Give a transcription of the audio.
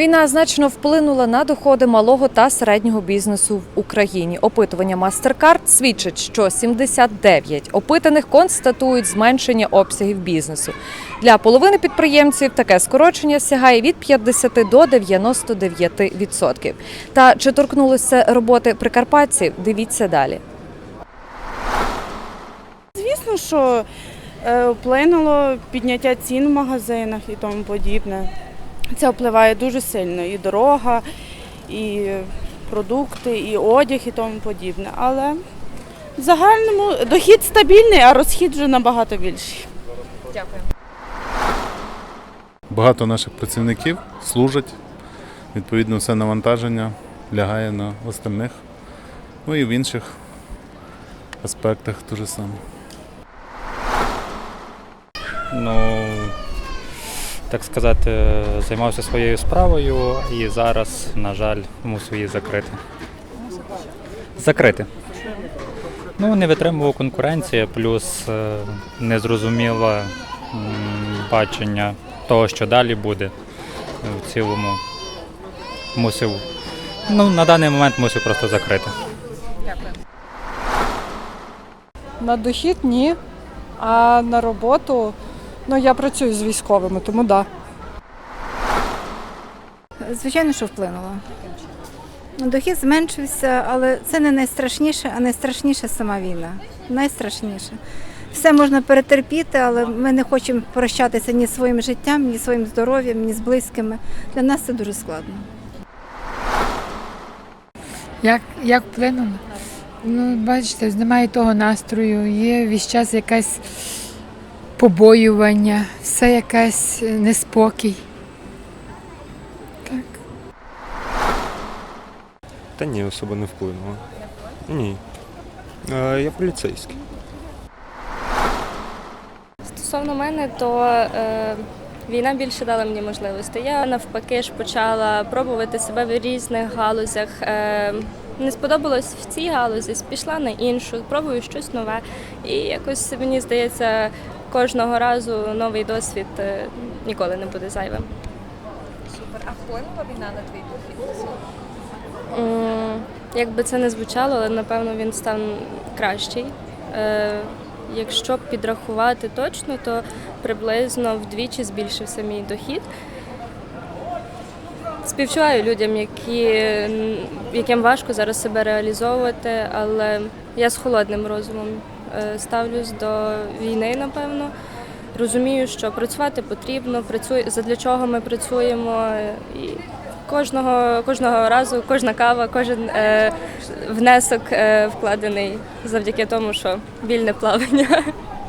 Війна значно вплинула на доходи малого та середнього бізнесу в Україні. Опитування MasterCard свідчить, що 79 опитаних констатують зменшення обсягів бізнесу. Для половини підприємців таке скорочення сягає від 50 до 99 відсотків. Та чи торкнулися роботи прикарпатців? Дивіться далі. Звісно, що е, вплинуло підняття цін в магазинах і тому подібне. Це впливає дуже сильно. І дорога, і продукти, і одяг, і тому подібне. Але в загальному дохід стабільний, а розхід вже набагато більший. Дякую. Багато наших працівників служать. Відповідно, все навантаження лягає на остальних. Ну і в інших аспектах те ж саме. Ну, так сказати, займався своєю справою і зараз, на жаль, мусив її закрити. Закрити. Ну, не витримував конкуренція, плюс е, незрозуміле бачення того, що далі буде. В цілому мусив, ну, на даний момент мусив просто закрити. Дякую. На дохід ні. А на роботу, ну я працюю з військовими, тому да. Звичайно, що вплинуло. Ну, Дохід зменшився, але це не найстрашніше, а найстрашніше сама війна. Найстрашніше. Все можна перетерпіти, але ми не хочемо прощатися ні своїм життям, ні своїм здоров'ям, ні з близькими. Для нас це дуже складно. Як, як вплинуло? Ну, бачите, немає того настрою, є весь час якесь побоювання, все якась е, неспокій. Так. Та ні, особо не вплинуло. Ні. Е, Я поліцейський. Стосовно мене, то е, війна більше дала мені можливості. Я навпаки ж почала пробувати себе в різних галузях. Е, не сподобалось в цій галузі, пішла на іншу, пробую щось нове. І якось мені здається, кожного разу новий досвід е, ніколи не буде зайвим. Супер. А вплинула війна на твій дохід? Як би це не звучало, але напевно він став кращий. Е, Якщо підрахувати точно, то приблизно вдвічі збільшився мій дохід. Співчуваю людям, які, яким важко зараз себе реалізовувати, але я з холодним розумом ставлюсь до війни, напевно. Розумію, що працювати потрібно, працює, задля чого ми працюємо. е, І кожного, кожного разу, кожна кава, кожен е, внесок е, вкладений завдяки тому, що вільне плавання.